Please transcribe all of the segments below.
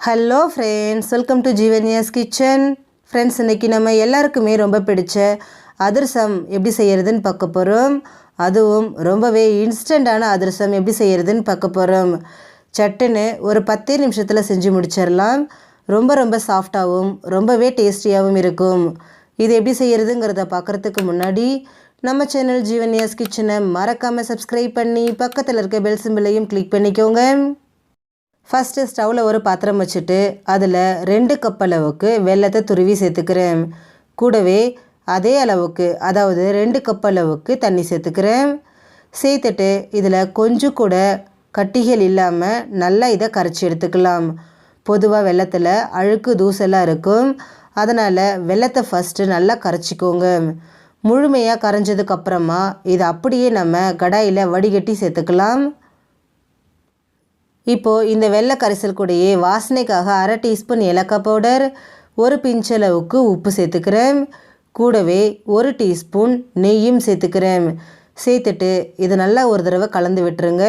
Hello friends welcome to ஜீவன்யாஸ் kitchen friends இன்றைக்கி நம்ம எல்லாருக்குமே ரொம்ப பிடிச்ச அதிரசம் எப்படி செய்கிறதுன்னு பார்க்க போகிறோம் அதுவும் ரொம்பவே இன்ஸ்டண்ட்டான அதிரசம் எப்படி செய்கிறதுன்னு பார்க்க போகிறோம் சட்டுன்னு ஒரு பத்தே நிமிஷத்தில் செஞ்சு முடிச்சிடலாம் ரொம்ப ரொம்ப சாஃப்டாகவும் ரொம்பவே டேஸ்டியாகவும் இருக்கும். இது எப்படி செய்கிறதுங்கிறத பார்க்குறதுக்கு முன்னாடி நம்ம சேனல் ஜீவன்யாஸ் கிச்சனை மறக்காமல் சப்ஸ்கிரைப் பண்ணி பக்கத்தில் இருக்க பெல் சிம்பிளையும் கிளிக் பண்ணிக்கோங்க. ஃபஸ்ட்டு ஸ்டவ்வில் ஒரு பாத்திரம் வச்சுட்டு அதில் ரெண்டு கப் அளவுக்கு வெல்லத்தை துருவி சேர்த்துக்கிறேன். கூடவே அதே அளவுக்கு அதாவது ரெண்டு கப் அளவுக்கு தண்ணி சேர்த்துக்கிறேன். சேர்த்துட்டு இதில் கொஞ்சம் கூட கட்டிகள் இல்லாமல் நல்லா இதை கரைச்சி எடுத்துக்கலாம். பொதுவாக வெள்ளத்தில் அழுக்கு தூசெல்லாம் இருக்கும். அதனால் வெள்ளத்தை ஃபஸ்ட்டு நல்லா கரைச்சிக்கோங்க. முழுமையாக கரைஞ்சதுக்கப்புறமா இதை அப்படியே நம்ம கடாயில் வடிகட்டி சேர்த்துக்கலாம். இப்போது இந்த வெள்ளை கரைசல் கூடையே வாசனைக்காக அரை டீஸ்பூன் ஏலக்காய் பவுடர் ஒரு பிஞ்சளவுக்கு உப்பு சேர்த்துக்கிறேன். கூடவே ஒரு டீஸ்பூன் நெய்யும் சேர்த்துக்கிறேன். சேர்த்துட்டு இது நல்லா ஒரு தடவை கலந்து விட்டுருங்க.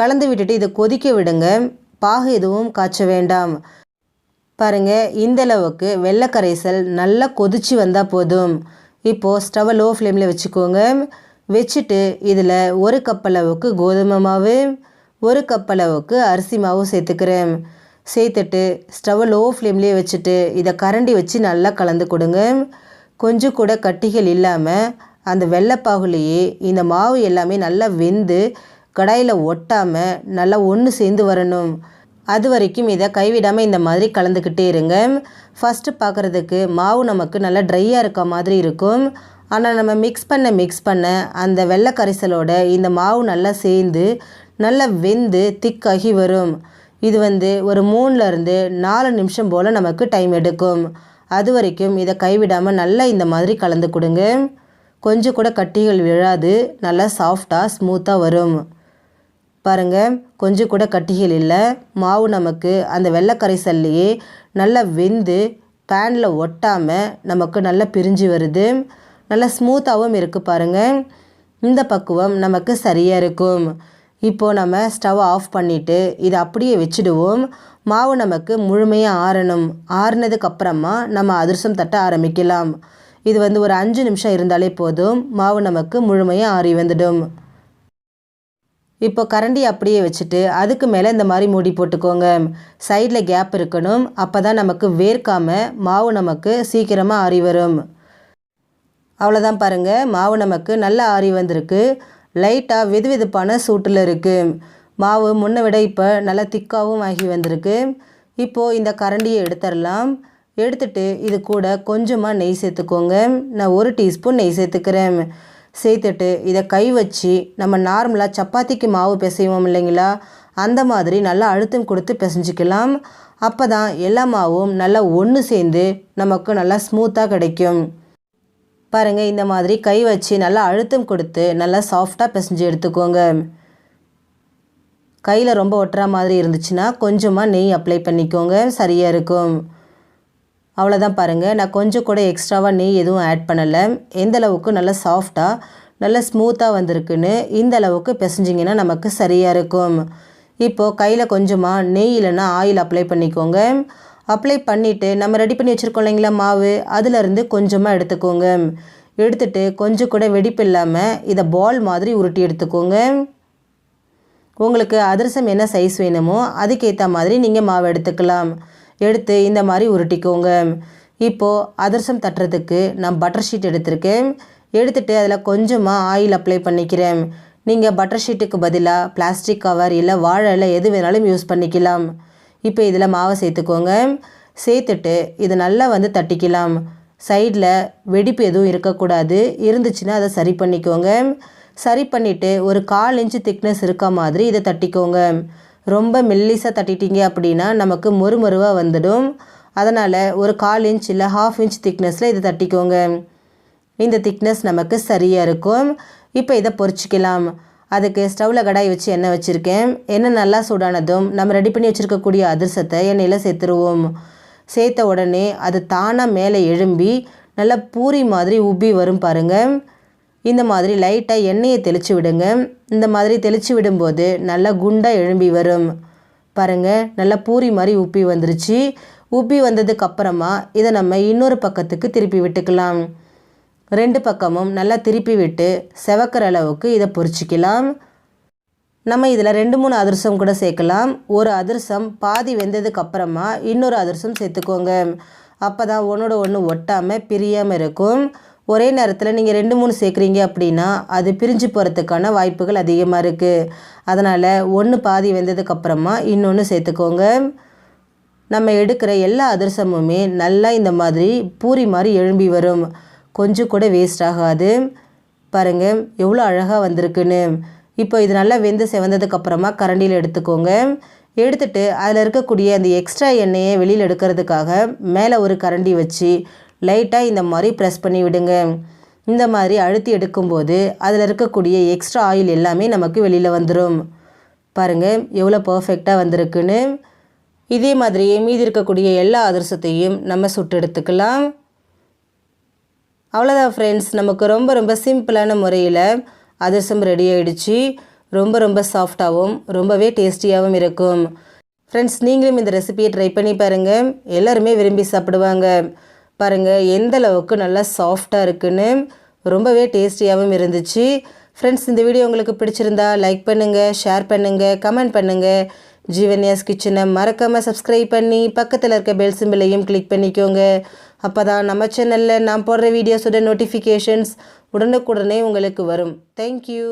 கலந்து விட்டுட்டு இதை கொதிக்க விடுங்க. பாகு எதுவும் காய்ச்ச வேண்டாம். பாருங்கள் இந்தளவுக்கு வெள்ளைக்கரைசல் வெள்ளை கரைசல் நல்லா கொதிச்சு வந்தால் போதும். இப்போது ஸ்டவ்வை லோ ஃப்ளேமில் வச்சுக்கோங்க. வச்சுட்டு இதில் ஒரு கப் அளவுக்கு கோதுமை மாவு ஒரு கப் அளவுக்கு அரிசி மாவு சேர்த்துக்கிறேன். சேர்த்துட்டு ஸ்டவ்வை லோ ஃப்ளேம்லேயே வச்சுட்டு இதை கரண்டி வச்சு நல்லா கலந்து கொடுங்க. கொஞ்சம் கூட கட்டிகள் இல்லாமல் அந்த வெள்ளைப்பாகுலேயே இந்த மாவு எல்லாமே நல்லா வெந்து கடாயில் ஒட்டாமல் நல்லா ஒன்று சேர்ந்து வரணும். அது வரைக்கும் இதை கைவிடாமல் இந்த மாதிரி கலந்துக்கிட்டே இருங்க. ஃபஸ்ட்டு பார்க்குறதுக்கு மாவு நமக்கு நல்லா ட்ரையாக இருக்க மாதிரி இருக்கும். ஆனால் நம்ம மிக்ஸ் பண்ண மிக்ஸ் பண்ண அந்த வெள்ளை கரைசலோட இந்த மாவு நல்லா சேர்ந்து நல்லா வெந்து திக்காகி வரும். இது வந்து ஒரு மூணுலேருந்து நாலு நிமிஷம் போல் நமக்கு டைம் எடுக்கும். அது வரைக்கும் இதை கைவிடாமல் நல்லா இந்த மாதிரி கலந்து கொடுங்க. கொஞ்சம் கூட கட்டிகள் விழாது நல்லா சாஃப்டாக ஸ்மூத்தாக வரும். பாருங்கள் கொஞ்சம் கூட கட்டிகள் இல்லை. மாவு நமக்கு அந்த வெள்ளை கரைசல்லையே நல்லா வெந்து பேனில் ஒட்டாமல் நமக்கு நல்லா பிரிஞ்சு வருது. நல்லா ஸ்மூத்தாகவும் இருக்குது பாருங்கள் இந்த பக்குவம் நமக்கு சரியாக இருக்கும். இப்போது நம்ம ஸ்டவ் ஆஃப் பண்ணிவிட்டு இதை அப்படியே வச்சுடுவோம். மாவு நமக்கு முழுமையாக ஆறணும். ஆறுனதுக்கப்புறமா நம்ம அதிர்சம் தட்ட ஆரம்பிக்கலாம். இது வந்து ஒரு அஞ்சு நிமிஷம் இருந்தாலே போதும். மாவு நமக்கு முழுமையாக ஆறி வந்துடும். இப்போ கரண்டி அப்படியே வச்சுட்டு அதுக்கு மேலே இந்த மாதிரி மூடி போட்டுக்கோங்க. சைடில் கேப் இருக்கணும். அப்போ தான் நமக்கு வேர்க்காமல் மாவு நமக்கு சீக்கிரமாக ஆறி வரும். அவ்வளோதான் பாருங்கள் மாவு நமக்கு நல்லா ஆறி வந்திருக்கு. லைட்டாக வெது வெதுப்பான சூட்டில் இருக்குது மாவு முன்னை விட இப்போ நல்லா திக்காகவும் ஆகி வந்திருக்கு. இப்போது இந்த கரண்டியை எடுத்துடலாம். எடுத்துட்டு இது கூட கொஞ்சமாக நெய் சேர்த்துக்கோங்க. நான் ஒரு டீஸ்பூன் நெய் சேர்த்துக்கிறேன். சேர்த்துட்டு இதை கை வச்சு நம்ம நார்மலாக சப்பாத்திக்கு மாவு பிசைவோம் இல்லைங்களா? அந்த மாதிரி நல்லா அழுத்தம் கொடுத்து பிசைஞ்சிக்கலாம். அப்போ தான் எல்லா மாவும் நல்லா ஒன்று சேர்ந்து நமக்கு நல்லா ஸ்மூத்தாக கிடைக்கும். பாருங்கள் இந்த மாதிரி கை வச்சு நல்லா அழுத்தம் கொடுத்து நல்லா சாஃப்டாக பிசைஞ்சு எடுத்துக்கோங்க. கையில் ரொம்ப ஒட்டுற மாதிரி இருந்துச்சுன்னா கொஞ்சமாக நெய் அப்ளை பண்ணிக்கோங்க சரியாக இருக்கும். அவ்வளோதான் பாருங்கள் நான் கொஞ்சம் கூட எக்ஸ்ட்ராவாக நெய் எதுவும் ஆட் பண்ணலை. எந்த அளவுக்கு நல்லா சாஃப்டாக நல்லா ஸ்மூத்தாக வந்திருக்குன்னு இந்த அளவுக்கு பிசைஞ்சிங்கன்னா நமக்கு சரியாக இருக்கும். இப்போது கையில் கொஞ்சமாக நெய் இல்லைன்னா ஆயில் அப்ளை பண்ணிக்கோங்க. அப்ளை பண்ணிவிட்டு நம்ம ரெடி பண்ணி வச்சுருக்கோம் இல்லைங்களா மாவு? அதிலருந்து கொஞ்சமாக எடுத்துக்கோங்க. எடுத்துட்டு கொஞ்சம் கூட வெடிப்பு இல்லாமல் இதை பால் மாதிரி உருட்டி எடுத்துக்கோங்க. உங்களுக்கு அதிரசம் என்ன சைஸ் வேணுமோ அதுக்கேற்ற மாதிரி நீங்கள் மாவு எடுத்துக்கலாம். எடுத்து இந்த மாதிரி உருட்டிக்கோங்க. இப்போது அதிரசம் தட்டுறதுக்கு நான் பட்டர் ஷீட் எடுத்திருக்கேன். எடுத்துகிட்டு அதில் கொஞ்சமாக ஆயில் அப்ளை பண்ணிக்கிறேன். நீங்கள் பட்டர் ஷீட்டுக்கு பதிலாக பிளாஸ்டிக் கவர் இல்லை வாழை இலை எது வேணாலும் யூஸ் பண்ணிக்கலாம். இப்போ இதில் மாவை சேர்த்துக்கோங்க. சேர்த்துட்டு இது நல்லா வந்து தட்டிக்கலாம். சைடில் வெடிப்பு எதுவும் இருக்கக்கூடாது. இருந்துச்சுன்னா அதை சரி பண்ணிக்கோங்க. சரி பண்ணிவிட்டு ஒரு கால் இன்ச்சு திக்னஸ் இருக்க மாதிரி இதை தட்டிக்கோங்க. ரொம்ப மெல்லிசாக தட்டிட்டீங்க அப்படின்னா நமக்கு மொறுமொருவாக வந்துடும். அதனால் ஒரு கால் இன்ச் இல்லை ஹாஃப் இன்ச் திக்னஸில் இதை தட்டிக்கோங்க. இந்த திக்னஸ் நமக்கு சரியாக இருக்கும். இப்போ இதை பொறிச்சிக்கலாம். அதுக்கு ஸ்டவ்வில் கடாய் வச்சு எண்ணெய் வச்சுருக்கேன். எண்ணெய் நல்லா சூடானதும் நம்ம ரெடி பண்ணி வச்சுருக்கக்கூடிய அதிரசத்தை எண்ணெயில் சேர்த்துருவோம். சேர்த்த உடனே அது தானாக மேலே எழும்பி நல்லா பூரி மாதிரி உப்பி வரும் பாருங்கள் இந்த மாதிரி லைட்டாக எண்ணெயை தெளித்து விடுங்க. இந்த மாதிரி தெளித்து விடும்போது நல்லா குண்டாக எழும்பி வரும். பாருங்கள் நல்லா பூரி மாதிரி உப்பி வந்துருச்சு. உப்பி வந்ததுக்கு அப்புறமா இதை நம்ம இன்னொரு பக்கத்துக்கு திருப்பி விட்டுக்கலாம். ரெண்டு பக்கமும் நல்லா திருப்பி விட்டு செவக்கிற அளவுக்கு இதை பொரிச்சிக்கலாம் நம்ம இதில் ரெண்டு மூணு அதிரசம் கூட சேர்க்கலாம். ஒரு அதிரசம் பாதி வெந்ததுக்கு அப்புறமா இன்னொரு அதிரசம் சேர்த்துக்கோங்க. அப்போ தான் ஒன்றோட ஒன்று ஒட்டாமல் பிரியாமல் இருக்கும். ஒரே நேரத்தில் நீங்கள் ரெண்டு மூணு சேர்க்குறீங்க அப்படின்னா அது பிரிஞ்சு போகிறதுக்கான வாய்ப்புகள் அதிகமாக இருக்குது அதனால் ஒன்று பாதி வெந்ததுக்கப்புறமா இன்னொன்று சேர்த்துக்கோங்க. நம்ம எடுக்கிற எல்லா அதிரசமுமே நல்லா இந்த மாதிரி பூரி மாதிரி எழும்பி வரும். கொஞ்சம் கூட வேஸ்ட் ஆகாது. பாருங்கள் எவ்வளோ அழகாக வந்திருக்குன்னு. இப்போ இது நல்லா வெந்து செவந்ததுக்கப்புறமா கரண்டியில் எடுத்துக்கோங்க. எடுத்துட்டு அதில் இருக்கக்கூடிய அந்த எக்ஸ்ட்ரா எண்ணெயை வெளியில் எடுக்கிறதுக்காக மேலே ஒரு கரண்டி வச்சு லைட்டாக இந்த மாதிரி ப்ரெஸ் பண்ணி விடுங்க. இந்த மாதிரி அழுத்தி எடுக்கும்போது அதில் இருக்கக்கூடிய எக்ஸ்ட்ரா ஆயில் எல்லாமே நமக்கு வெளியில் வந்துடும் பாருங்கள் எவ்வளோ பர்ஃபெக்டாக வந்திருக்குன்னு. இதே மாதிரியே மீதி இருக்கக்கூடிய எல்லா அதிரசத்தையும் நம்ம சுட்டு எடுத்துக்கலாம். அவ்வளோதான் ஃப்ரெண்ட்ஸ் நமக்கு ரொம்ப ரொம்ப சிம்பிளான முறையில் அதிரசம் ரெடி ஆகிடுச்சு ரொம்ப ரொம்ப சாஃப்டாகவும் ரொம்பவே டேஸ்டியாகவும் இருக்கும். ஃப்ரெண்ட்ஸ் நீங்களும் இந்த ரெசிபியை ட்ரை பண்ணி பாருங்கள் எல்லாருமே விரும்பி சாப்பிடுவாங்க. பாருங்கள் எந்த அளவுக்கு நல்லா சாஃப்டாக இருக்குன்னு ரொம்பவே டேஸ்டியாகவும் இருந்துச்சு. ஃப்ரெண்ட்ஸ் இந்த வீடியோ உங்களுக்கு பிடிச்சிருந்தா லைக் பண்ணுங்கள் ஷேர் பண்ணுங்கள் கமெண்ட் பண்ணுங்கள் ஜீவன்யாஸ் கிச்சனை மறக்காமல் சப்ஸ்கிரைப் பண்ணி பக்கத்தில் இருக்க பெல் சிம்பிளையும் கிளிக் பண்ணிக்கோங்க. அப்போ தான் நம்ம சேனலில் நான் போடுற வீடியோஸோட நோட்டிஃபிகேஷன்ஸ் உடனுக்குடனே உங்களுக்கு வரும். தேங்க்யூ